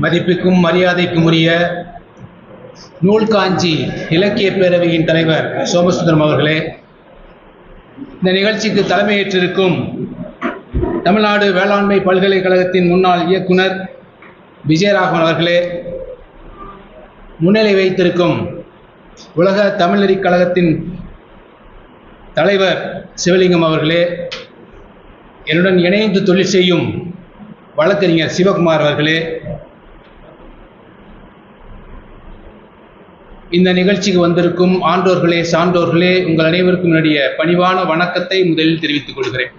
மதிப்புக்கும் மரியாதைக்கும் உரிய நூல்காஞ்சி இலக்கிய பேரவையின் தலைவர் சோமசுந்தரம் அவர்களே இந்த நிகழ்ச்சிக்கு தலைமையேற்றிருக்கும் தமிழ்நாடு வேளாண்மை பல்கலைக்கழகத்தின் முன்னாள் இயக்குனர் விஜயராகவன் அவர்களே முன்னிலை வைத்திருக்கும் உலக தமிழ்நெறிக் கழகத்தின் தலைவர் சிவலிங்கம் அவர்களே என்னுடன் இணைந்து தொழில் செய்யும் வழக்கறிஞர் சிவகுமார் அவர்களே இந்த நிகழ்ச்சிக்கு வந்திருக்கும் ஆண்டோர்களே சான்றோர்களே உங்கள் அனைவருக்கும் என்னுடைய பணிவான வணக்கத்தை முதலில் தெரிவித்துக் கொள்கிறேன்.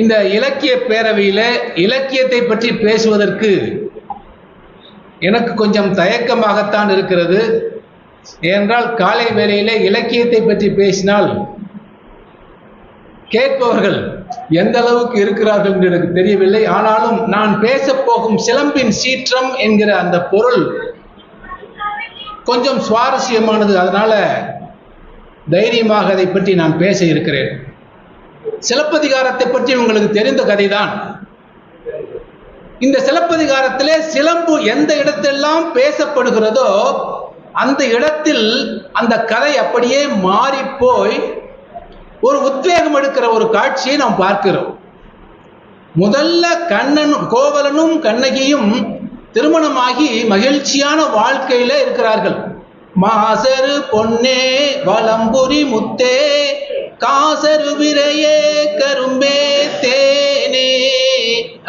இந்த இலக்கிய பேரவையில இலக்கியத்தை பற்றி பேசுவதற்கு எனக்கு கொஞ்சம் தயக்கமாகத்தான் இருக்கிறது. ஏனென்றால் காலை வேளையிலே இலக்கியத்தை பற்றி பேசினால் கேட்பவர்கள் எந்த அளவுக்கு இருக்கிறார்கள் என்று எனக்கு தெரியவில்லை. ஆனாலும் நான் பேச போகும் சிலம்பின் சீற்றம் என்கிற அந்த பொருள் கொஞ்சம் சுவாரஸ்யமானது. அதனால தைரியமாக அதை பற்றி நான் பேச இருக்கிறேன். சிலப்பதிகாரத்தை பற்றி உங்களுக்கு தெரிந்த கதைதான். இந்த சிலப்பதிகாரத்திலே சிலம்பு எந்த இடத்தெல்லாம் பேசப்படுகிறதோ அந்த இடத்தில் அந்த கதை அப்படியே மாறி போய் ஒரு உத்வேகம் எடுக்கிற ஒரு காட்சியை நாம் பார்க்கிறோம். முதல்ல கண்ணனும் கோவலனும் கண்ணகியும் திருமணமாகி மகிழ்ச்சியான வாழ்க்கையில இருக்கிறார்கள். மாசரு பொன்னே வலம்புரி முத்தே காசரு விரையே கரும்பே தேனே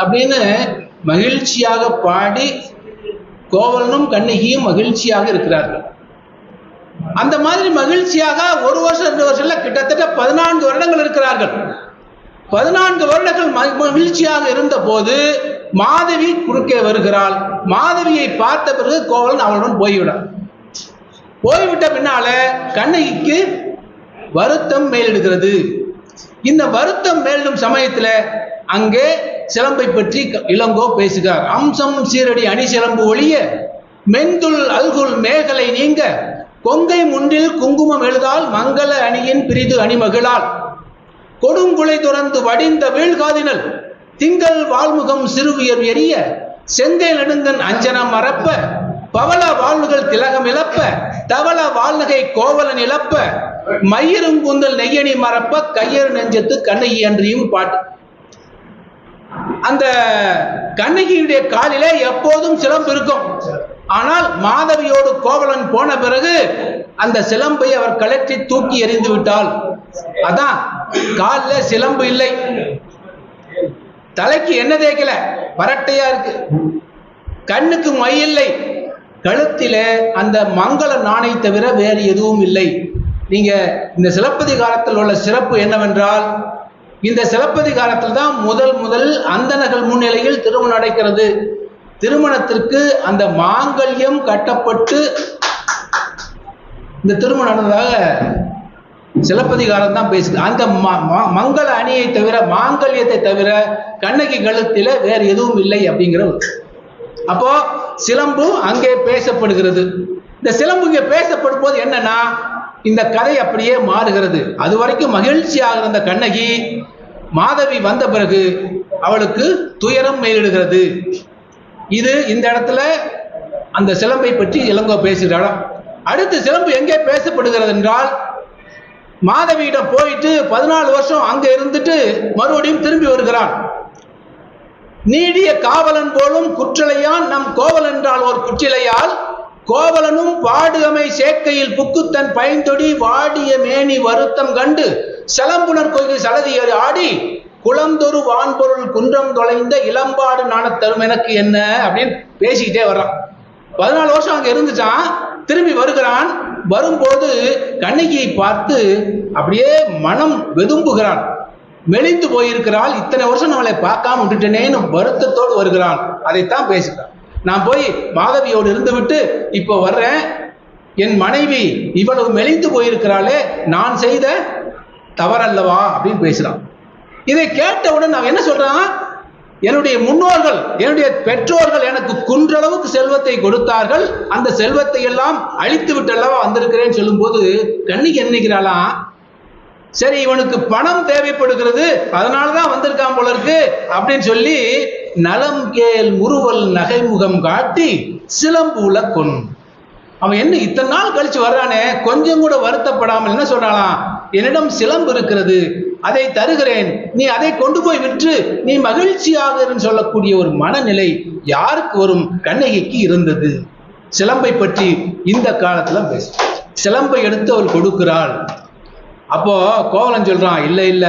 அப்படின்னு மகிழ்ச்சியாக பாடி கோவலனும் கண்ணகியும் மகிழ்ச்சியாக இருக்கிறார்கள். அந்த மாதிரி மகிழ்ச்சியாக ஒரு வருஷம் ரெண்டு வருஷம்ல கிட்டத்தட்ட பதினான்கு வருடங்கள் இருக்கிறார்கள். பதினான்கு வருடங்கள் மகிழ்ச்சியாக இருந்த போது மாதவி குறுக்கே வருகிறாள். மாதவியை பார்த்த பிறகு கோவலன் அவளுடன் போய்விடான் போய்விட்ட பின்னால கண்ணகிக்கு வருத்தம் மேலிடுகிறது. இந்த வருத்தம் மேலிடும் சமயத்துல அங்கே சிலம்பை பற்றி இளங்கோ பேசுகிறார். அம்சம் சீரடி அணி சிலம்பு ஒளிய மெந்துள் அல்குல் மேகலை நீங்க கொங்கை முன்றில் குங்குமம் எழுதால் மங்கள அணியின் பிரிது அணிமகிழால் கொடுங்குலை துறந்து வடிந்த வீழ்காதினல் திங்கள் வாழ்முகம் சிறுவியர் எரிய செங்கை நெடுங்கன் அஞ்சனம் மறப்ப பவள வாழ்வுகள் திலகம் இழப்ப தவள வாழ்நகை கோவலன் இழப்ப மயிரும் கூந்தல் நெய்யணி மறப்ப கையறு நெஞ்சத்து கண்ணகி அன்றியும் பாட்டு. அந்த கண்ணகியுடைய காலிலே எப்போதும் சிலம்பு இருக்கும். ஆனால் மாதவியோடு கோவலன் போன பிறகு அந்த சிலம்பை அவர் கலற்றி தூக்கி எறிந்து விட்டால். அதான் காலில் சிலம்பு இல்லை. தலைக்கு என்ன தேய்க்கல பரட்டையா இருக்கு. கண்ணுக்கு மை இல்லை. கழுத்தில அந்த மங்கள நாணை தவிர வேறு எதுவும் இல்லை. நீங்க இந்த சிலப்பதிகாரத்தில் உள்ள சிறப்பு என்னவென்றால் இந்த சிலப்பதிகாரத்தில் தான் முதல் முதல் அந்தனர்கள் முன்னிலையில் திருமணம் நடக்கிறது. திருமணத்திற்கு அந்த மாங்கல்யம் கட்டப்பட்டு இந்த திருமணம் நடந்ததாக சிலப்பதிகாரம் தான் பேசுது. அந்த மங்கள அணியை தவிர மாங்கல்யத்தை தவிர கண்ணகி கழுத்தில வேறு எதுவும் இல்லை அப்படிங்கிற அப்போ சிலம்பு அங்கே பேசப்படுகிறது. இந்த சிலம்பு இங்கே பேசப்படும் போது என்னன்னா இந்த கதை அப்படியே மாறுகிறது. அது வரைக்கும் மகிழ்ச்சியாக இருந்த கண்ணகி மாதவி வந்த பிறகு அவளுக்கு துயரம் மேலிடுகிறது. இது இந்த இடத்துல அந்த சிலம்பை பற்றி இளங்கோ பேசுகிறாள்? அடுத்து சிலம்பு எங்கே பேசப்படுகிறது என்றால் மாதவியிடம் போயிட்டு பதினாலு வருஷம் அங்க இருந்துட்டு மறுபடியும் திரும்பி வருகிறான். நீடிய காவலன் போலும் குற்றலையான் நம் கோவல் என்றால் ஒரு குற்றிலையால் கோவலனும் பாடுகமை சேர்க்கையில் புக்குத்தன் பயந்தொடி வாடிய மேனி வருத்தம் கண்டு செலம்புணர் கோயில் சலதி ஆடி குளந்தொரு வான்பொருள் குன்றம் தொலைந்த இளம்பாடு நாணத்தரும் தரும் எனக்கு என்ன? அப்படின்னு பேசிக்கிட்டே வர்றான். பதினாலு வருஷம் அங்க இருந்துச்சான் திரும்பி வருகிறான். வரும்போது கண்ணகியை பார்த்து அப்படியே மனம் வெதும்புகிறான். மெலிந்து போயிருக்கிறாள். இத்தனை வருஷம் நம்மளை பார்க்காம விட்டுட்டேனேன்னு வருத்தத்தோடு வருகிறான். அதைத்தான் பேசுகிறான். நான் போய் மாதவியோடு இருந்து விட்டு இப்போ வர்றேன். என் மனைவி இவ்வளவு மெலிந்து போயிருக்கிறாளே நான் செய்த தவறல்லவா? அப்படின்னு பேசுறான் இதை கேட்டவுடன் நான் என்ன சொல்றான்? என்னுடைய முன்னோர்கள் என்னுடைய பெற்றோர்கள் எனக்கு குன்றளவுக்கு செல்வத்தை கொடுத்தார்கள். அந்த செல்வத்தை எல்லாம் அழித்து விட்டல்லவா வந்திருக்கிறேன்னு சொல்லும்போது கண்ணிக்கு என்ன நினைக்கிறாளாம் சரி இவனுக்கு பணம் தேவைப்படுகிறது அதனாலதான் வந்திருக்கான் போல இருக்கு அப்படின்னு சொல்லி நலம் கேள் முறுவல் நகைமுகம் காட்டி சிலம்புல கொன். அவன் என்ன இத்தனை நாள் கழிச்சு வர்றானே? கொஞ்சம் கூட வருத்தப்படாமல் என்ன சொல்றாளாம்? என்னிடம் சிலம்பு இருக்கிறது அதை தருகிறேன். நீ அதை கொண்டு போய் விற்று நீ மகிழ்ச்சியாக சொல்லக்கூடிய ஒரு மனநிலை யாருக்கு வரும்? கண்ணகிக்கு இருந்தது. சிலம்பை பற்றி இந்த காலத்துல பேச. சிலம்பை எடுத்து அவள் கொடுக்கிறாள். அப்போ கோவலன் சொல்றான் இல்ல இல்ல.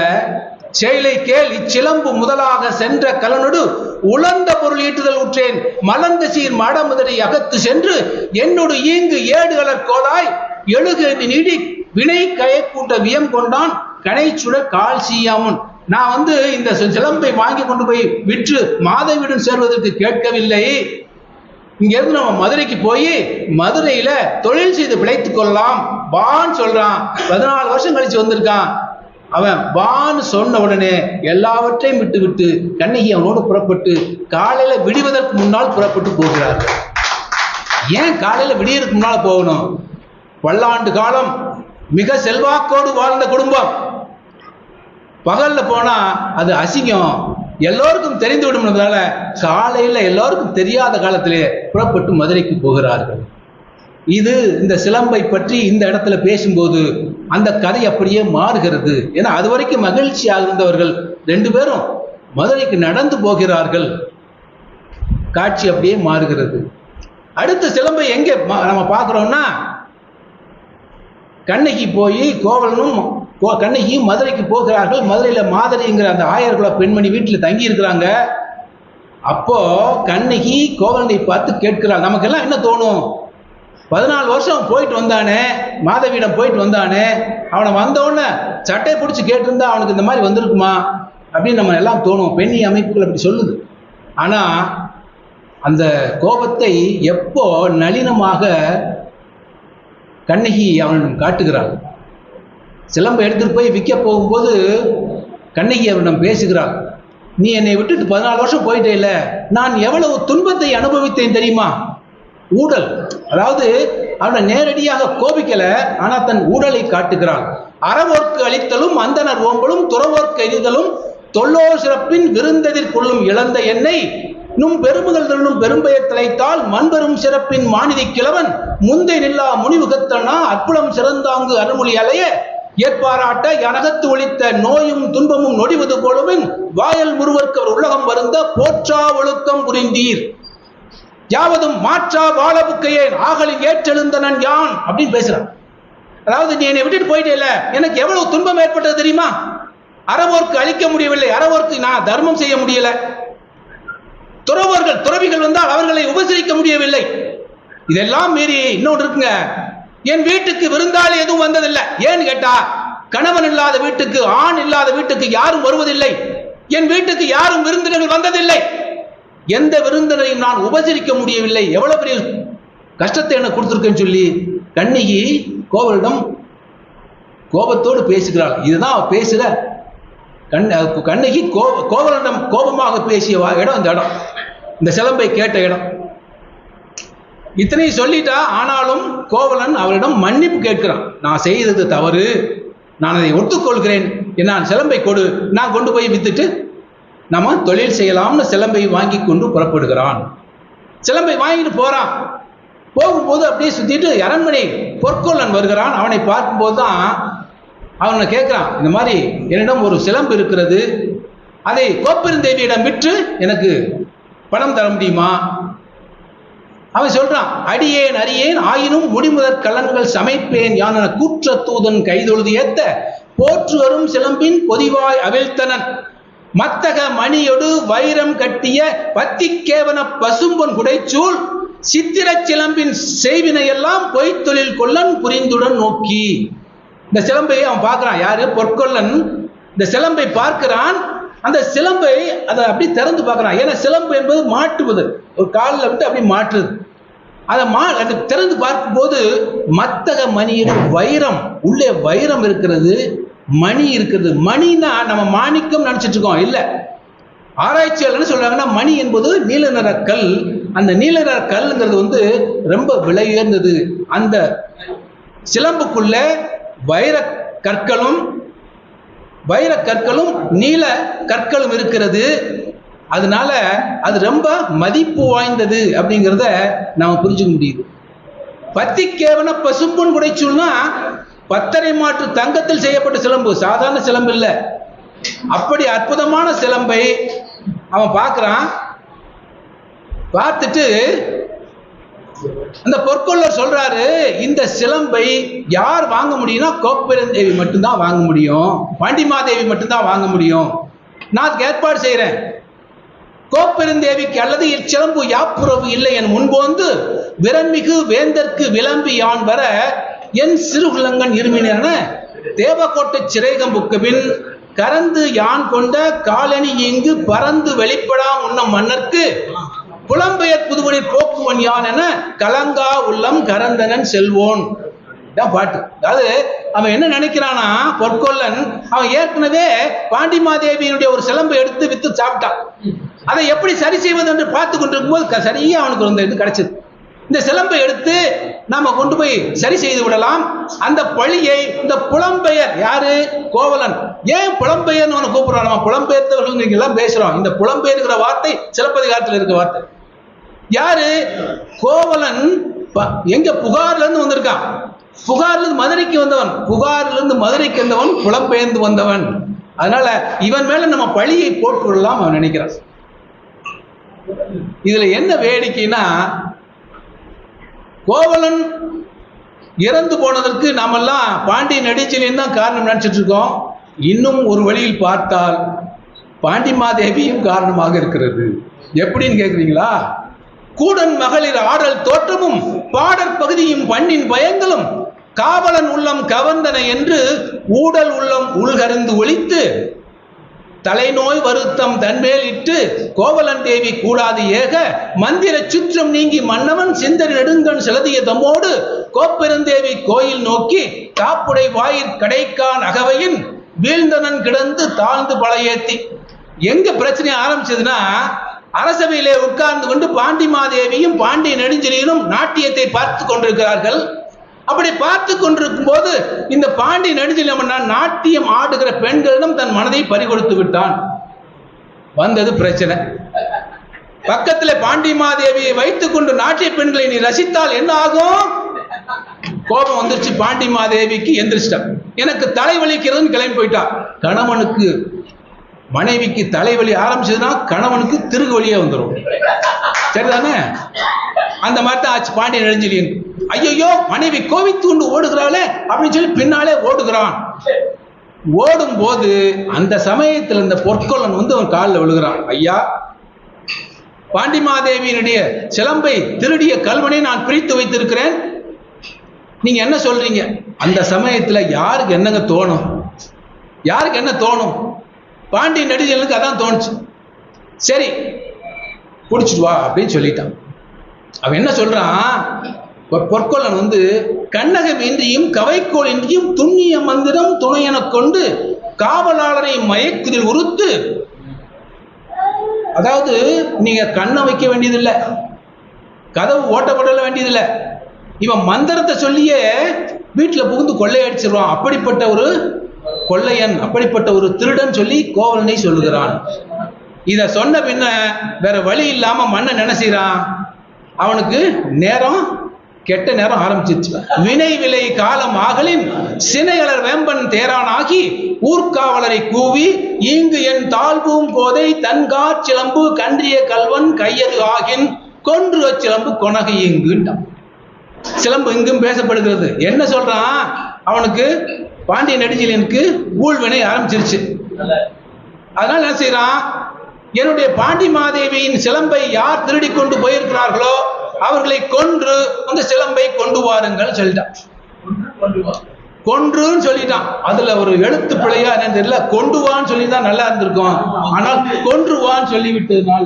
செயலை கேள். இச்சிலம்பு முதலாக சென்ற கலனொடு உலர்ந்த பொருள் ஈட்டுதல் உற்றேன் மலர்ந்த சீர் மடமுதலை அகத்து சென்று என்னோடு ஈங்கு ஏடு கலர் கோலாய் எழுக நீடி வினை கயக்கூட்ட வியம் கொண்டான் கனை சுட கால் சீயாமுன். நான் வந்து இந்த சிலம்பை வாங்கி கொண்டு போய் விற்று மாதவியுடன் சேர்வதற்கு கேட்கவில்லை. இங்கேருந்து நம்ம மதுரைக்கு போய் மதுரையில தொழில் செய்து பிழைத்து கொள்ளலாம். வான்னு சொல்றான். பதினாலு வருஷம் கழிச்சு வந்திருக்கான். அவன் வான்னு சொன்ன உடனே எல்லாவற்றையும் விட்டு விட்டு கண்ணகி அவனோடு புறப்பட்டு காலையில விடுவதற்கு முன்னால் புறப்பட்டு போகிறார்கள். ஏன் காலையில விடியறதுக்கு முன்னால போகணும்? பல்லாண்டு காலம் மிக செல்வாக்கோடு வாழ்ந்த குடும்பம். பகல்ல போனா அது அசிங்கம். எல்லோருக்கும் தெரிந்து விடும்ன்றதால காலையில எல்லோருக்கும் தெரியாத காலத்திலே புறப்பட்டு மதுரைக்கு போகிறார்கள். இது இந்த சிலம்பை பற்றி இந்த இடத்துல பேசும்போது அந்த கதை அப்படியே மாறுகிறது. ஏன்னா அது வரைக்கும் மகிழ்ச்சியாக இருந்தவர்கள் ரெண்டு பேரும் மதுரைக்கு நடந்து போகிறார்கள். காட்சி அப்படியே மாறுகிறது. அடுத்த சிலம்பை எங்கே நம்ம பார்க்குறோம்னா கண்ணகி போய் கோவலனும் கோ- கண்ணகியும் மதுரைக்கு போகிறார்கள். மதுரையில் மாதிரிங்கிற அந்த ஆயர்குல பெண்மணி வீட்டில் தங்கி இருக்கிறாங்க அப்போ கண்ணகி கோவலனை பார்த்து கேட்கிறாள் நமக்கெல்லாம் என்ன தோணும்? பதினாலு வருஷம் போயிட்டு வந்தானே மாதவியிடம் போயிட்டு வந்தானே அவனை வந்த உடனே சட்டை பிடிச்சி கேட்டிருந்தா அவனுக்கு இந்த மாதிரி வந்திருக்குமா? அப்படின்னு நம்ம எல்லாம் தோணும். பெண்ணி அமைப்புகள் அப்படி சொல்லுது. ஆனால் அந்த கோபத்தை எப்போ நளினமாக கண்ணகி அவனிடம் காட்டுகிறாள். சிலம்பை எடுத்துட்டு போய் விற்க போகும்போது கண்ணகி அவனிடம் பேசுகிறாள். நீ என்னை விட்டுட்டு பதினாலு வருஷம் போயிட்டே இல்லை நான் எவ்வளவு துன்பத்தை அனுபவித்தேன் தெரியுமா? ஊடல். அதாவது அவனை நேரடியாக கோபிக்கல ஆனால் தன் ஊடலை காட்டுகிறான் அறவோர்க்கு அளித்தலும் அந்தனர் ஓம்பலும் துறவோர்க்கு எரிதலும் தொல்லோர் சிறப்பின் விருந்ததிற்குள்ளும் இழந்த எண்ணெய் நும் பெருமுதல் தள்ளும் பெரும்பெயர் தலைத்தால் மண்பெரும் சிறப்பின் மாநிதி கிழவன். முந்தை நில்லா முனிவுகத்தனா அற்புதம் சிறந்தாங்கு அருள்மொழி அலைய ஏற்பாராட்ட எனகத்து ஒழித்த நோயும் துன்பமும் நொடிவது போலவும் வாயல் முருவர்க்கு அவர் உள்ளகம் வருந்த போற்றா ஒழுக்கம் புரிந்தீர். யாவதும் மாற்றா வாழபுக்கையேன் ஆகலில் ஏற்றெழுந்தனன் யான் அப்படின்னு பேசுறான். அதாவது நீ என்னை விட்டுட்டு போயிட்டேல எனக்கு எவ்வளவு துன்பம் ஏற்பட்டது தெரியுமா? அறவோர்க்கு அழிக்க முடியவில்லை அறவோர்க்கு நான் தர்மம் செய்ய முடியல. துறவர்கள் துறவிகள் வந்தால் அவர்களை உபசரிக்க முடியவில்லை. இதெல்லாம் மீறி இன்னொன்று இருக்குங்க. என் வீட்டுக்கு விருந்தாளி எதுவும் வந்ததில்லை. ஏன்னு கேட்டா கணவன் இல்லாத வீட்டுக்கு ஆண் இல்லாத வீட்டுக்கு யாரும் வருவதில்லை. என் வீட்டுக்கு யாரும் விருந்தினர்கள் வந்ததில்லை. எந்த விருந்தினரையும் நான் உபசரிக்க முடியவில்லை. எவ்வளவு பெரிய கஷ்டத்தை எனக்கு கொடுத்துருக்கேன்னு சொல்லி கண்ணகி கோவலிடம் கோபத்தோடு பேசுகிறாள். இதுதான் பேசுகிற கண் கண்ணகி கோப கோவலனம் கோபமாக பேசிய வா- இடம் இந்த இடம். இந்த சிலம்பை கேட்ட இடம். இத்தனையும் சொல்லிட்டா ஆனாலும் கோவலன் அவரிடம் மன்னிப்பு கேட்கிறான். நான் செய்தது தவறு. நான் அதை ஒத்துக்கொள்கிறேன். நான் சிலம்பை கொடு. நான் கொண்டு போய் வித்துட்டு நம்ம தொழில் செய்யலாம்னு சிலம்பை வாங்கி கொண்டு புறப்படுகிறான். சிலம்பை வாங்கிட்டு போறான் போகும்போது அப்படியே சுத்திட்டு அரண்மனை பொற்கொள்ளன் வருகிறான். அவனை பார்க்கும்போது தான் அவனை கேட்குறான் இந்த மாதிரி என்னிடம் ஒரு சிலம்பு இருக்கிறது அதை கோப்பெருந்தேவியிடம் விற்று எனக்கு பணம் தர முடியுமா? அவன் சொல்றான் அடியேன் அறியேன் ஆயினும் முடிமுதற் கலன்கள் சமைப்பேன் யானன கூற்ற தூதன் கைதொழுது ஏத்த போற்று வரும் சிலம்பின் பொதிவாய் அவிழ்த்தனன். மத்தக மணியொடு வைரம் கட்டிய பத்திக்கேவன பசும்பொன் குடைச்சூள் சித்திரச் சிலம்பின் செய்வினையெல்லாம் பொய்த்தொழில் கொல்லன் புரிந்துடன் நோக்கி. இந்த சிலம்பை அவன் பார்க்குறான் யாரு? பொற்கொல்லன். இந்த சிலம்பை பார்க்கிறான். அந்த சிலம்பை அதை அப்படி திறந்து பார்க்குறான். ஏன்னா சிலம்பு என்பது மாட்டுவது ஒரு காலில் விட்டு அப்படி மாற்றுது அதை மா அதை திறந்து பார்க்கும்போது மத்தக மணியின் வைரம் உள்ளே வைரம் இருக்கிறது மணி இருக்கிறது. மணினா நம்ம மாணிக்கம் நினச்சிட்டு இருக்கோம். இல்லை. ஆராய்ச்சியாளர் என்ன சொல்றாங்கன்னா மணி என்பது நீல நிற கல். அந்த நீல நிற கல்லுங்கிறது வந்து ரொம்ப விலை உயர்ந்தது. அந்த சிலம்புக்குள்ள வைர கற்களும் வைர கற்களும் நீல கற்களும் இருக்கிறது. அதனால அது ரொம்ப மதிப்பு வாய்ந்தது அப்படிங்கிறத நாம புரிஞ்சுக்க முடியுது. பத்தி கேவன பசும்பொன் குடைச்சூல்னா பத்தரை மாற்று தங்கத்தில் செய்யப்பட்ட சிலம்பு சாதாரண சிலம்பு இல்லை. அப்படி அற்புதமான சிலம்பை அவன் பார்க்கறான். பார்த்துட்டு அந்த பொற்கொள்ளர் சொல்றாரு இந்த சிலம்பை யார் வாங்க முடியும்னா கோப்பெருந்தேவி மட்டும்தான் வாங்க முடியும். பாண்டிமாதேவி மட்டும்தான் வாங்க முடியும். நான் ஏற்பாடு செய்கிறேன் கோப்பெருந்தேவிக்கு அல்லது இச்சிலம்பு யாப்புறவு இல்லை என் முன்போந்து விரன்மிகு வேந்தற்கு விளம்பி யான் வர என் சிறுகுலங்கன் இருமினென தேவக்கோட்டை சிறைகம்புக்கு பின் கரந்து யான் கொண்ட காலனி இங்கு பறந்து வெளிப்படா உன்ன மன்னர்க்கு புலம்பெயர் புதுமணி போக்குவன் யான் என கலங்கா உள்ளம் கரந்தனன் செல்வோன். பாட்டு. அதாவது அவன் என்ன நினைக்கிறானா பொற்கொல்லன் அவன் ஏற்கனவே பாண்டிமாதேவியினுடைய ஒரு சிலம்பை எடுத்து வித்து சாப்பிட்டான். அதை எப்படி சரி செய்வது என்று பார்த்து கொண்டிருக்கும் போது சரியா அவனுக்கு இந்த இது கிடைச்சது. இந்த சிலம்பை எடுத்து நாம கொண்டு போய் சரி செய்து விடலாம். அந்த பழியை இந்த புலம்பெயர் யாரு? கோவலன். ஏன் புலம்பெயர்னு அவனை கூப்பிடுறான்? நம்ம புலம்பெயர்த்தவர்கள் எல்லாம் பேசுறோம். இந்த புலம்பெயர்கிற வார்த்தை சிலப்பதிகாரத்தில் இருக்க வார்த்தை. யாரு? கோவலன் எங்க புகார்ல இருந்து வந்திருக்கான். புகார்ல இருந்து மதுரைக்கு வந்தவன். புகார்ல இருந்து மதுரைக்கு வந்தவன் புலம்பெயர்ந்து வந்தவன். அதனால இவன் மேல நம்ம பழியை போட்டுக்கொள்ளலாம் அவன் நினைக்கிறான். இதுல என்ன வேடிக்கைன்னா கோவலன் இறந்து போனதற்கு நாமெல்லாம் பாண்டிய நெடுஞ்செழியன் தான் காரணம் நினைச்சிட்டு இருக்கோம். இன்னும் ஒரு வழியில் பார்த்தால் பாண்டிமாதேவியும் காரணமாக இருக்கிறது. எப்படின்னு கேக்குறீங்களா? கூடன் மகளிர் ஆடல் தோற்றமும் பாடற் பகுதியும் பண்ணின் பயங்களும் காவலன் உள்ளம் கவர்ந்தன என்று ஊடல் உள்ளம் உள்கருந்து ஒழித்து தலைநோய் வருத்தம் தன்மேல் இட்டு கோவலன் தேவி கூடாது ஏக மந்திர சுற்றம் நீங்கி மன்னவன் சிந்தனை நெடுங்கண் செலுத்திய தம்மோடு கோப்பெருந்தேவி கோயில் நோக்கி காப்புடை வாயிற் கடைக்கான் அகவையின் வீழ்ந்தனன் கிடந்து தாழ்ந்து பழையேத்தி. எங்க பிரச்சனை ஆரம்பிச்சதுன்னா அரசவையிலே உட்கார்ந்து கொண்டு பாண்டிமாதேவியும் பாண்டிய நெடுஞ்செழியனும் நாட்டியத்தை பார்த்து கொண்டிருக்கிறார்கள். அப்படி பார்த்து கொண்டிருக்கும் போது இந்த பாண்டி நெடுஞ்செழியன் நாட்டியம் ஆடுகிற பெண்களிடம் தன் மனதை பறிகொடுத்து விட்டான். வந்தது பிரச்சனை. பக்கத்துல பாண்டிமாதேவியை வைத்துக் கொண்டு நாட்டிய பெண்களை நீ ரசித்தால் என்ன ஆகும்? கோபம் வந்துருச்சு பாண்டிமாதேவிக்கு எந்திரிச்சிட்டான். எனக்கு தலைவலிக்கிறதுன்னு கிளம்பி போயிட்டான். கணவனுக்கு மனைவிக்கு தலைவலி ஆரம்பிச்சதுன்னா கணவனுக்கு திருகு வழியே வந்துடும் சரிதானே? அந்த மாதிரி தான் ஆச்சு. பாண்டியன் நெடுஞ்செழியன் ஐயோ மனைவி கோவித்து கொண்டு ஓடுகிறாளே அப்படின்னு சொல்லி பின்னாலே ஓடுகிறான். ஓடும் போது அந்த சமயத்தில் இந்த பொற்கொள்ளன் வந்து அவன் காலில் விழுகிறான். ஐயா பாண்டிமாதேவியினுடைய சிலம்பை திருடிய கல்வனை நான் பிரித்து வைத்திருக்கிறேன். நீங்க என்ன சொல்றீங்க? அந்த சமயத்துல யாருக்கு என்னங்க தோணும்? யாருக்கு என்ன தோணும்? பாண்டிய நடிகர்களுக்கு அதான் தோணுச்சு. சரி பிடிச்சிட்டு வா அப்படின்னு சொல்லிட்டான். அவன் என்ன சொல்றான்? பொற்கொள்ளன் பொற்கொல்லன் வந்து கண்ணகம் இன்றியும் கவைக்கோள் இன்றியும் துண்ணிய மந்திரம் துணை கொண்டு காவலாளரை மயக்குதில் உறுத்து அதாவது நீங்க கண்ணை வைக்க வேண்டியதில்லை. கதவு ஓட்டப்படல வேண்டியதில்லை. இவன் மந்திரத்தை சொல்லியே வீட்டில் புகுந்து கொள்ளையடிச்சிருவான். அப்படிப்பட்ட ஒரு கொள்ளையன் அப்படிப்பட்ட ஒரு திருடன் சொல்லி கோவலனை சொல்லுகிறான். இத சொன்ன பின்ன வேற வழி இல்லாம மண்ணை என்ன அவனுக்கு நேரம் கெட்ட நேரம் ஆரம்பிச்சிருச்சு. வினை விலை காலம் ஆகலின் சினையலர் வேம்பன் தேரானாகி ஊர்காவலரை கூவி இங்கு என் தாழ்வும் கோதை தன்கா சிலம்பு கன்றிய கல்வன் கையது ஆகின் கொன்று அச்சிலம்பு கொனகை இங்குட்டான் சிலம்பு இங்கும் பேசப்படுகிறது. என்ன சொல்றான்? அவனுக்கு பாண்டிய நெடுஞ்செழியனுக்கு ஊழ்வினை ஆரம்பிச்சிருச்சு. அதனால என்ன செய்யறான் என்னுடைய பாண்டி மாதேவியின் சிலம்பை யார் திருடி கொண்டு போயிருக்கிறார்களோ அவர்களை கொன்று அந்த சிலம்பை கொண்டு வாருங்கள் சொல்லிட்டான் கொன்றுன்னு சொல்லிட்டான். அதுல ஒரு எழுத்து பிழையா என்னன்னு தெரியல. கொண்டு வான்னு சொல்லி தான் நல்லா இருந்திருக்கும். ஆனால் கொன்றுவான்னு சொல்லி விட்டதுனால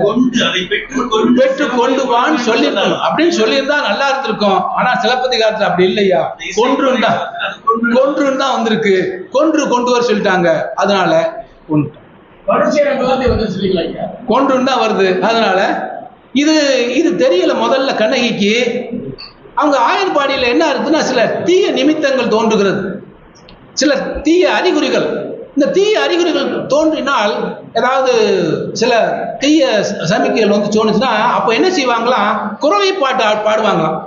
பெற்று கொண்டு வான்னு சொல்லிருக்கணும் அப்படின்னு சொல்லியிருந்தா நல்லா இருந்திருக்கும். ஆனா சிலப்பதிகாரத்துல அப்படி இல்லையா? கொன்றுன்னு தான். கொன்றுன்னு தான் வந்திருக்கு. கொன்று கொண்டு வர சொல்லிட்டாங்க. அதனால கொன்று. கொன்றுன்னு தான் வருது. அதனால இது இது தெரியல முதல்ல கண்ணகிக்கு. அவங்க ஆயர்பாடியில் என்ன இருக்குன்னா சில தீய நிமித்தங்கள் தோன்றுகிறது. சில தீய அறிகுறிகள். இந்த தீய அறிகுறிகள் தோன்றினால் ஏதாவது சில தீய சமிக்கைகள் வந்து தோணுச்சுன்னா அப்போ என்ன செய்வாங்களாம் குறவை பாட்டு பாடுவாங்களாம்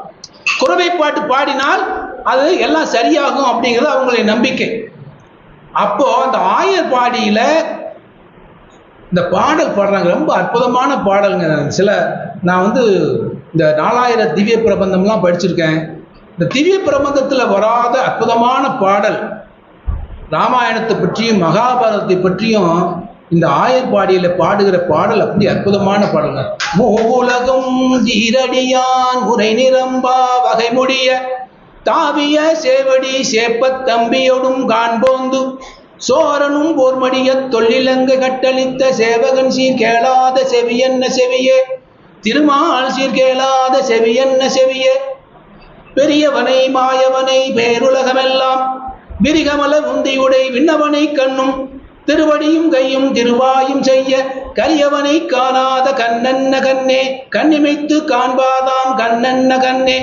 குறவை பாட்டு பாடினால் அது எல்லாம் சரியாகும் அப்படிங்கிறது அவங்களுடைய நம்பிக்கை. அப்போ அந்த ஆயர் பாடியில் இந்த பாடல் பாடுறாங்க. ரொம்ப அற்புதமான பாடலுங்க. சில நான் வந்து இந்த நாலாயிரம் திவ்ய பிரபந்தம்லாம் படிச்சிருக்கேன். இந்த திவ்ய பிரபந்தத்தில் வராத அற்புதமான பாடல் ராமாயணத்தை பற்றியும் மகாபாரதத்தை பற்றியும் இந்த ஆயர்பாடியில் பாடுகிற பாடல் அப்படி அற்புதமான பாடல்ங்க. மூலகம் ஈரடியான் உரை நிரம்பா வகை முடிய தாவிய சேவடி சேப்பத் தம்பியோடும் காண்போந்து சோரனும் போர்மடிய தொழிலங்கு கட்டளித்த சேவகன் சீர் கேளாத செவியன்ன செவியே திருமால் சீர்கேளாத செவி என்ன செவியே? பெரியவனை மாயவனை பேருலகமெல்லாம் விரிகமல உந்தியுடை விண்ணவனை கண்ணும் திருவடியும் கையும் திருவாயும் செய்ய கரியவனை காணாத கண்ணன்ன கண்ணே? கண்ணிமைத்து காண்பாதாம் கண்ணன்ன கண்ணே?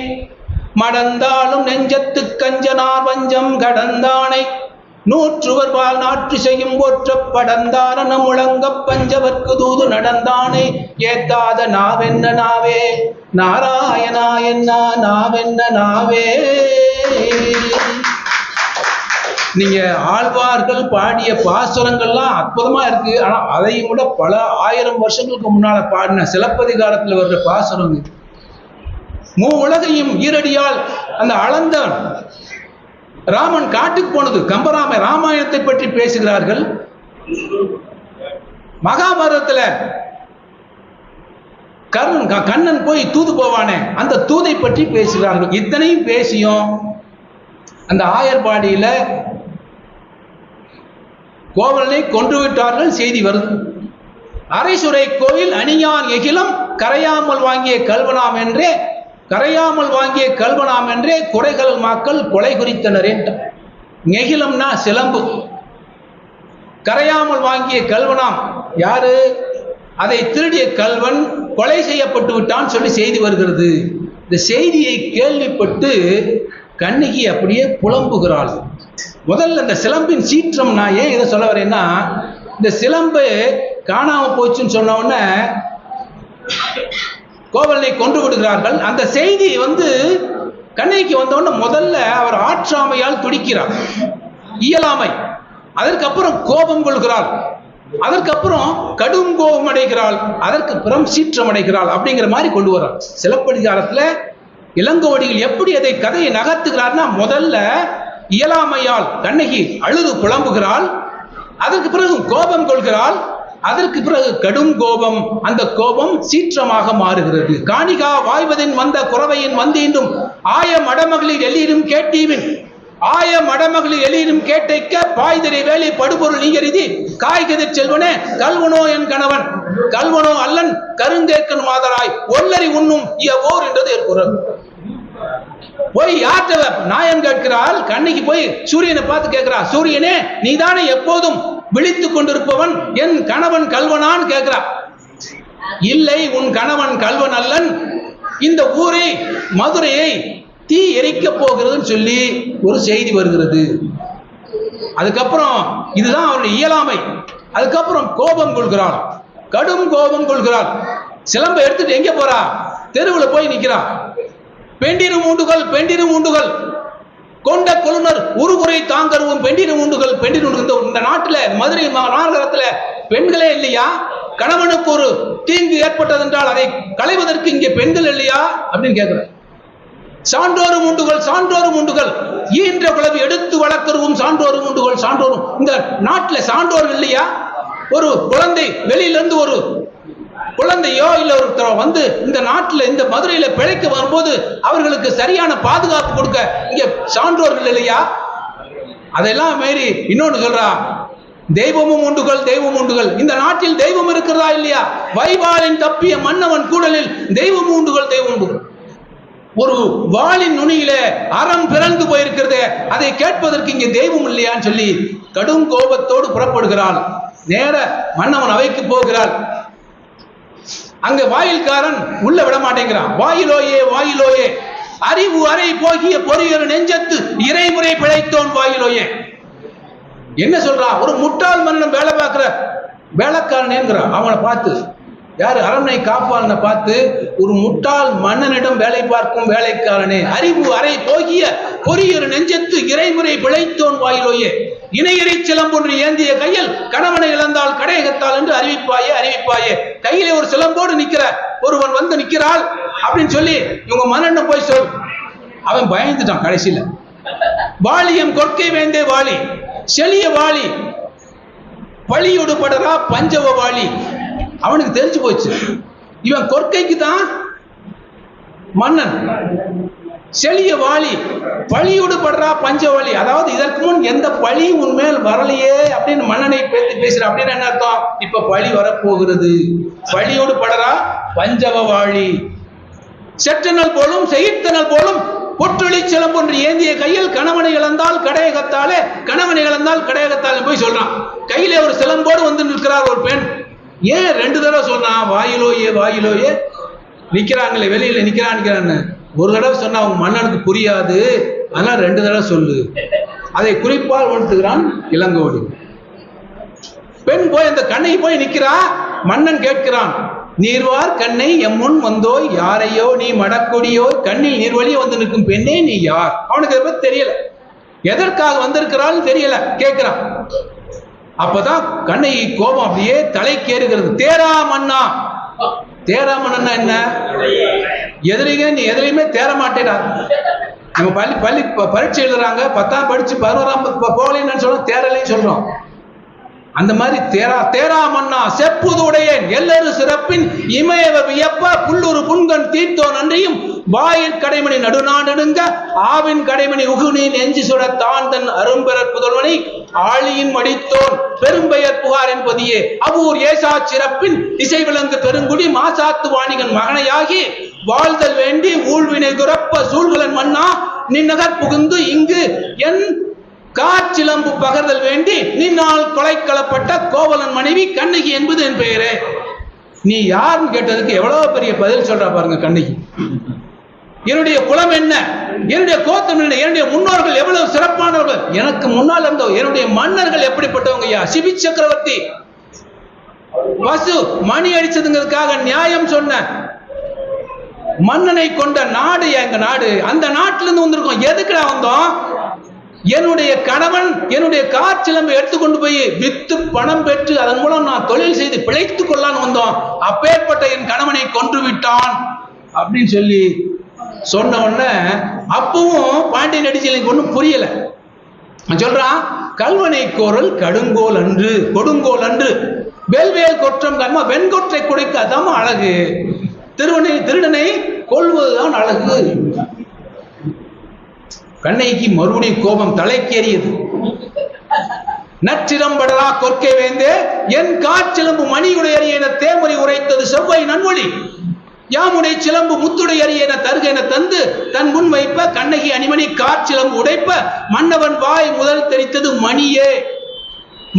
மடந்தாலும் நெஞ்சத்து கஞ்சனார் வஞ்சம் கடந்தானை நூற்றுவர் பால் நாற்று செய்யும் போற்ற படந்தான முழங்கப் பஞ்சவர்க்கு தூது நடந்தானை ஏத்தாத நாவென்ன நாவே? நாராயணா என்ன நாவென்ன நாவே? நீங்க ஆழ்வார்கள் பாடிய பாசுரங்கள்லாம் அற்புதமா இருக்கு. ஆனா அதையும் கூட பல ஆயிரம் வருஷங்களுக்கு முன்னால பாடின சிலப்பதிகாரத்துல வர்ற பாசுரம் மூ உலகையும் ஈரடியால் அந்த அளந்தவன் ராமன் காட்டுக்கு போனது. கம்பராம ராமாயணத்தை பற்றி பேசுகிறார்கள். மகாபாரதத்துல கர்ணன் கண்ணன் போய் தூது போவானே. அந்த தூதை பற்றி பேசுகிறார்கள். இத்தனையும் பேசியும் அந்த ஆயர்பாடியில கோவலனை கொன்று விட்டார்கள். செய்தி வருது. அரைசுரை கோயில் அணியான் எகிலம் கரையாமல் வாங்கிய கல்வனாம் என்றே கரையாமல் வாங்கிய கல்வனாம் என்றே குறைகள் மாக்கள் கொலை குறித்தனர் என்றார் நெகிலம்னா சிலம்பு. கரையாமல் வாங்கிய கல்வனாம் யாரு? அதை திருடிய கல்வன் கொலை செய்யப்பட்டு விட்டான் சொல்லி செய்தி வருகிறது. இந்த செய்தியை கேள்விப்பட்டு கண்ணகி அப்படியே புலம்புகிறாள். முதல்ல இந்த சிலம்பின் சீற்றம் நான் ஏன் இதை சொல்ல வரேன்னா இந்த சிலம்பு காணாம போச்சுன்னு சொன்ன உடனே கோவலனை கொண்டு விடுகிறார்கள். அந்த செய்தி வந்து கண்ணகிக்கு வந்தவுடனே முதல்ல அவர் ஆற்றாமையால் துடிக்கிறார். இயலாமை. அதற்கப்புறம் கோபம் கொள்கிறாள். அதற்கப்புறம் கடும் கோபம் அடைகிறாள். அதற்கு புறம் சீற்றம் அடைகிறாள் அப்படிங்கிற மாதிரி கொண்டு வர்றார். சிலப்பதிகாரத்தில் இளங்கோடிகள் எப்படி அதை கதையை நகர்த்துகிறார்னா முதல்ல இயலாமையால் கண்ணகி அழுது புலம்புகிறாள். அதற்கு பிறகு கோபம் கொள்கிறாள். அதற்கு பிறகு கடும் கோபம். அந்த கோபம் சீற்றமாக மாறுகிறது. காணிகா வாய்வதின் வந்த குறவையின் வந்தீண்டும் ஆய மடமகளில் எல்லீரும் கேட்டீவின். ஆய மடமகளில் எல்லீரும் கேட்டைக்க பாய்தரை வேலை படுபொருள் நீங்கரிதி காய்கதிர் செல்வனே கல்வனோ என் கணவன். கல்வனோ அல்லன் கருங்கேற்கன் மாதராய். ஒல்லரி உண்ணும் இயவோர் என்றது என் குரல். போய் யார்கிட்ட நாயம் கேட்கிறாள்? கண்ணிக்கு போய் சூரியனை பார்த்து கேட்கிறா சூரியனே நீதானே எப்போதும் விழித்துக் கொண்டிருப்பவன் என் கணவன் கல்வனான்னு கேட்கிறா இல்லை உன் கணவன் கல்வன் அல்லன். இந்த ஊரை மதுரையை தீ எரிக்க போகிறதுன்னு சொல்லி ஒரு செய்தி வருகிறது. அதுக்கப்புறம் இதுதான் அவருடைய இயலாமை. அதுக்கப்புறம் கோபம் கொள்கிறான். கடும் கோபம் கொள்கிறான். சிலம்பை எடுத்துட்டு எங்க போறா? தெருவில் போய் நிற்கிறான் பெண்டிரு மூண்டுகள் பெண்டிரு மூண்டுகள். கொண்ட கொழுனர் உருகுறை தாங்கருவும் பெண்டின மூண்டுகள் பெண்டிரு உண்டு இந்த- நாட்டில் மதுரை மா- பெண்களே இல்லையா? கணவனுக்கு ஒரு தீங்கு ஏற்பட்டதென்றால் அதை களைவதற்கு இங்கே பெண்கள் இல்லையா? அப்படின்னு கேட்கிறார். சான்றோரும் உண்டுகள் சான்றோரும் உண்டுகள். ஈன்ற குழவி எடுத்து வளர்க்கறவும் சான்றோரும் உண்டுகள் சான்றோரும். இந்த நாட்டில் சான்றோர் இல்லையா? ஒரு குழந்தை வெளியில இருந்து ஒரு குழந்தையோ இல்ல ஒருத்தர் வந்து இந்த நாட்டுல இந்த மதுரையில பிழைக்க வரும்போது அவர்களுக்கு சரியான பாதுகாப்பு கொடுக்க இங்கே சான்றோர்கள் இல்லையா? அதெல்லாம் மீறி இன்னொன்னு சொல்றா தெய்வமும் உண்டுகள் தெய்வம் உண்டுகள். இந்த நாட்டில் தெய்வம் இருக்கிறதா இல்லையா? வைவாலின் தப்பிய மன்னவன் கூடலில் தெய்வம் உண்டுகள் தெய்வம் உண்டுகள். ஒரு வாளின் நுனியில அறம் பிறந்து போயிருக்கிறது அதை கேட்பதற்கு இங்கே தெய்வம் இல்லையான்னு சொல்லி கடும் கோபத்தோடு புறப்படுகிறாள். நேர மன்னவன் அவைக்கு போகிறாள். அங்க வாயில்காரன் உள்ள விட மாட்டேங்கிறான் வாயிலோயே வாயிலோயே. அறிவு அறை போகிய பொறியொரு நெஞ்சத்து இறைமுறை பிழைத்தோன் வாயிலோயே. என்ன சொல்றான் ஒரு முட்டாள் மன்னன் வேலை பார்க்கிற வேலைக்காரன் அவனை பார்த்து யாரு அரண்மனை காப்பாளனை பார்த்து ஒரு முட்டாள் மன்னனிடம் வேலை பார்க்கும் வேலைக்காரனே அறிவு அறை போகிய பொறியர் நெஞ்சத்து இறைமுறை பிழைத்தோன் வாயிலோயே. இணையரை சிலம்பொன்று ஏந்திய கையில் கணவனை இழந்தால் கடையகத்தால் என்று அறிவிப்பாயே அறிவிப்பாயே. கையிலே ஒரு சிலம்போடு நிக்கிற ஒருவன் வந்து நிக்கிறாள் அப்படின்னு சொல்லி இவங்க மன்னன் போய் சொல். அவன் பயந்துட்டான் கடைசியில. வாலியம் கொற்கை வேந்தே வாலி செழிய வாலி பழியோடு படரா பஞ்சவ வாலி. அவனுக்கு தெரிஞ்சு போச்சு. இவன் கொற்கைக்கு தான் மன்னன். செழிய வாலி பழியோடு படுறா பஞ்சவலி அதாவது இதற்கு முன் எந்த பழி உன்மேல் வரலையே அப்படின்னு மன்னனை பேசி பேசுற. அப்படின்னு என்ன அர்த்தம்? இப்ப பழி வரப்போகிறது. பழியோடு படுறா பஞ்சவ வாழி செற்றனல் போலும் செய்தனல் போலும் பொற்றொழி சிலம்பொன்று ஏந்திய கையில் கணவனை இழந்தால் கடையகத்தாலே கணவனை இழந்தால் கடையகத்தாலே போய் சொல்றான். கையிலே ஒரு சிலம்போடு வந்து நிற்கிறார் ஒரு பெண். ஏன் ரெண்டு தடவை சொன்னான் வாயிலோயே வாயிலோயே? நிக்கிறாங்களே வெளியில நிக்கிறான் நிக்கிறான்னு. ஒரு தடவை சொன்னா அவங்க மன்னனுக்கு புரியாது. அதனால ரெண்டு தடவை சொல்லு. அதை குறிப்பால் உணர்த்துகிறான் இளங்கோடி. பெண் போய் அந்த கண்ணை போய் நிக்கிறா? மன்னன் கேட்கிறான் நீர்வார் கண்ணை எம்முன் வந்தோய் யாரையோ நீ மடக்கொடியோ? கண்ணில் நீர்வழியே வந்து நிற்கும் பெண்ணே நீ யார்? அவனுக்கு அதை தெரியல. எதற்காக வந்திருக்கிறான்னு தெரியல. கேட்கிறான். அப்பதான் கண்ணகி கோபம் அப்படியே தலைக்கேறுகிறது தேரா மன்னா. தேரா மன்னா என்ன? எதிரிங்க நீ எதுலையுமே தேர மாட்டேடா. நம்ம பள்ளி பள்ளி பரீட்சை எழுதுறாங்க. பத்தாம் படிச்சு பதினோராம் போகலன்னு சொல்றோம் தேரலைன்னு சொல்றோம். அந்த மாதிரி தேரா தேரா மன்னா செப்புது உடையேன் சிறப்பின் இமயவ வியப்ப புல்லூர் புண்கண் தீர்த்தோ நன்றியும் வாயின் கடைமணி நடுநாடுங்க ஆவின் கடைமணி உகுனின் நெஞ்சு சுட தான் தன் அரும்பெறற் புதல்வனை ஆழியின் மடித்தோன் பெரும்பெயர் புகார் என்பதியே அவ்வூர் ஏசா சிறப்பின் இசை விளங்கு பெருங்குடி மாசாத்து வாணிகன் மகனையாகி வாழ்தல் வேண்டி ஊழ்வினை துறப்ப சூழ்கலன் மன்னா நின்னகர் புகுந்து இங்கு என் காற்றிலம்பு பகர்தல் வேண்டி நின்னால் கொலைக்களப்பட்ட கோவலன் மனைவி கண்ணகி என்பது என் பெயரே. நீ யாருன்னு கேட்டதுக்கு எவ்வளவு பெரிய பதில் சொல்றா பாருங்க கண்ணகி. என்னுடைய குலம் என்ன? என்னுடைய கோத்தம் என்ன? என்னுடைய முன்னோர்கள் எவ்வளவு சிறப்பானவர்கள்? எனக்கு முன்னால் இருந்தோ என்னுடைய மன்னர்கள் எப்படிப்பட்டவங்க ஐயா? சிபி சக்கரவர்த்தி. வசு மணி அடிச்சதுங்கிறதுக்காக நியாயம் சொன்ன மன்னனை கொண்ட நாடு எங்க நாடு? அந்த நாட்டிலிருந்து வந்திருக்கோம். எதுக்குடா வந்தோம்? என்னுடைய கணவன் என்னுடைய கார் சிலம்பை எடுத்துக்கொண்டு போய் வித்து பணம் பெற்று அதன் மூலம் நான் தொழில் செய்து பிழைத்துக் கொள்ளான்னு வந்தோம் அப்பேற்பட்ட என் கணவனை கொன்று விட்டான். அப்படின்னு சொல்லி சொன்ன உடனே அப்பவும் பாண்டியன் அடிச்சலுக்கு ஒன்றும் புரியல. சொல்றான் கல்வனை கோரல் கடுங்கோல் அன்று கொடுங்கோல் அன்று. வேல்வேல் கொற்றம் கர்மா வெண்கொற்றை குடைக்கு அதாம அழகு. திருவனை திருடனை கொள்வதுதான் அழகு. கண்ணைக்கு மறுபடியும் கோபம் தலைக்கேறியது. நற்றிரம்படலா கொற்கை வேந்தே என் காற்றிலம்பு மணியுடைய என தேமொழி உரைத்தது செவ்வாய் நன்மொழி. யாமுடை சிலம்பு முத்துடை என தருக என தந்து தன் முன் வைப்ப கண்ணகி அணிமணி காற்சிலம்பு உடைப்ப மன்னவன் வாய் முதல் தெரித்தது மணியே.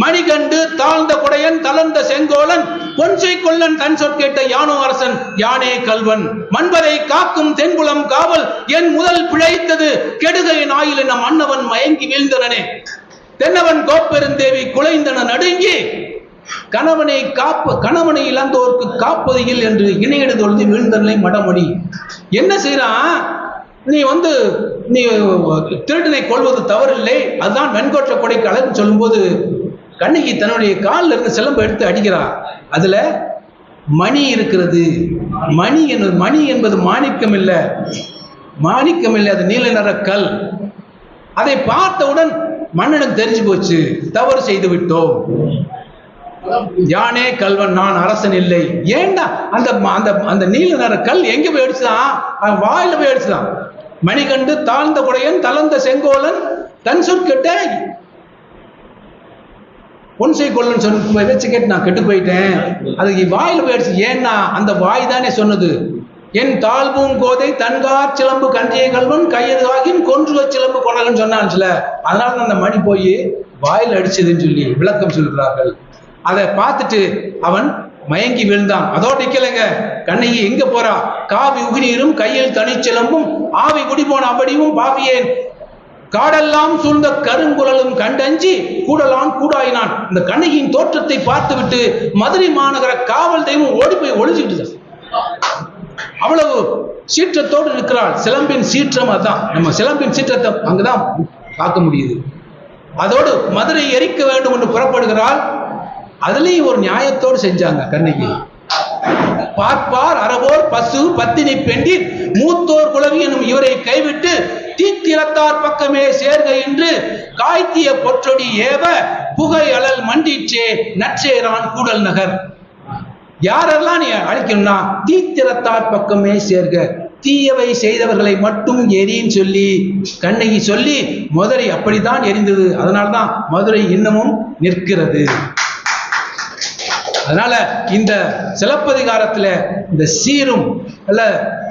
மணிகண்டு தாழ்ந்த குடையன் தளர்ந்த செங்கோலன் பொன்சை கொல்லன் தன் சொற்கேட்ட யானோ அரசன் யானே கல்வன். மண்பரை காக்கும் தென்புலம் காவல் என் முதல் பிழைத்தது கெடுகையின் ஆயில் நம் அன்னவன் மயங்கி வீழ்ந்தனனே. தென்னவன் கோப்பெருந்தேவி குலைந்தன நடுங்கி கணவனை காப்ப கணவனை இழந்தோர்க்கு காப்பது இல் என்று இணையடு தொழுது வீழ்ந்தனை மடமொழி. என்ன செய்யறான் நீ வந்து நீ திருடனை கொள்வது தவறில்லை. அதுதான் வெண்கோற்ற கொடைக்கு அழகு சொல்லும்போது கண்ணகி தன்னுடைய காலில் இருந்து சிலம்பு எடுத்து அடிக்கிறார் அதுல மணி இருக்கிறது. மணி என்பது மணி என்பது மாணிக்கம் இல்லை. மாணிக்கம் இல்லை அது நீல நிற கல். அதை பார்த்தவுடன் மன்னனுக்கு தெரிஞ்சு போச்சு தவறு செய்து விட்டோம். யானே கல்வன் நான் அரசன் இல்லை. ஏண்டா அந்த அந்த அந்த நீல நிற கல் எங்க போய் அடிச்சுதான் அவன் வாயில போய் அடிச்சுதான் மணிகண்டு தாழ்ந்த குடையன் தளர்ந்த செங்கோலன் தன் சொற்கிட்ட பொன்சை கொள்ளன் சொன்ன வச்சு கேட்டு நான் கெட்டு போயிட்டேன். அதுக்கு வாயில் போயிடுச்சு ஏன்னா அந்த வாய் தானே சொன்னது. என் தாழ்வும் கோதை தன்கார் சிலம்பு கன்றியை கல்வன் கையது ஆகியும் கொன்று சிலம்பு கொணகன் சொன்னான் சில. அதனால தான் அந்த மணி போய் வாயில் அடிச்சதுன்னு சொல்லி விளக்கம் சொல்கிறார்கள். அதை பார்த்துட்டு அவன் மயங்கி விழுந்தான். அதோ நிக்கலைங்க. கண்ணகி எங்க போறா? காவி உகிரீரும் கையில் தனிச்சிலம்பும் ஆவி குடி போன அப்படியும் பாவியேன். காடெல்லாம் சூழ்ந்த கருங்குழலும் கண்டஞ்சி கூடலான் கூடாயினான். இந்த கண்ணகியின் தோற்றத்தை பார்த்துவிட்டு மதுரை மாநகர காவல் தெய்வம் ஓடி போய் ஒளிஞ்சுக்கிட்டு அவ்வளவு சீற்றத்தோடு நிற்கிறாள். சிலம்பின் சீற்றம் அதான். நம்ம சிலம்பின் சீற்றத்தை அங்குதான் பார்க்க முடியுது. அதோடு மதுரை எரிக்க வேண்டும் என்று புறப்படுகிறாள். அதுலயும் ஒரு நியாயத்தோடு செஞ்சாங்க கண்ணகி. பார்ப்பார் அறவோர் பசு பத்தினி பெண்டிர் மூத்தோர் குலவி எனும் இவரை கைவிட்டு தீத்திரத்தார் பக்கமே சேர்க என்று காய்த்திய பொற்றொடி ஏவ புகை அலல் மண்டிச்சே நற்சேரான் கூடல் நகர். யாரெல்லாம் நீ அழைக்கணும்னா தீத்திரத்தார் பக்கமே சேர்க. தீயவை செய்தவர்களை மட்டும் எரின்னு சொல்லி கண்ணகி சொல்லி மதுரை அப்படித்தான் எரிந்தது. அதனால்தான் மதுரை இன்னமும் நிற்கிறது. அதனால இந்த சிலப்பதிகாரத்துல இந்த சீரும் அல்ல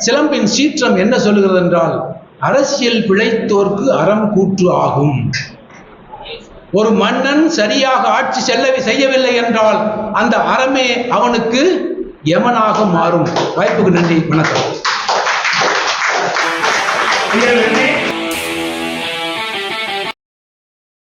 சிலம்பின் சீற்றம் என்ன சொல்லுகிறது என்றால் அரசியல் பிழைத்தோர்க்கு அறம் கூற்று ஆகும். ஒரு மன்னன் சரியாக ஆட்சி செல்ல செய்யவில்லை என்றால் அந்த அறமே அவனுக்கு யமனாக மாறும். வாய்ப்புக்கு நன்றி வணக்கம்.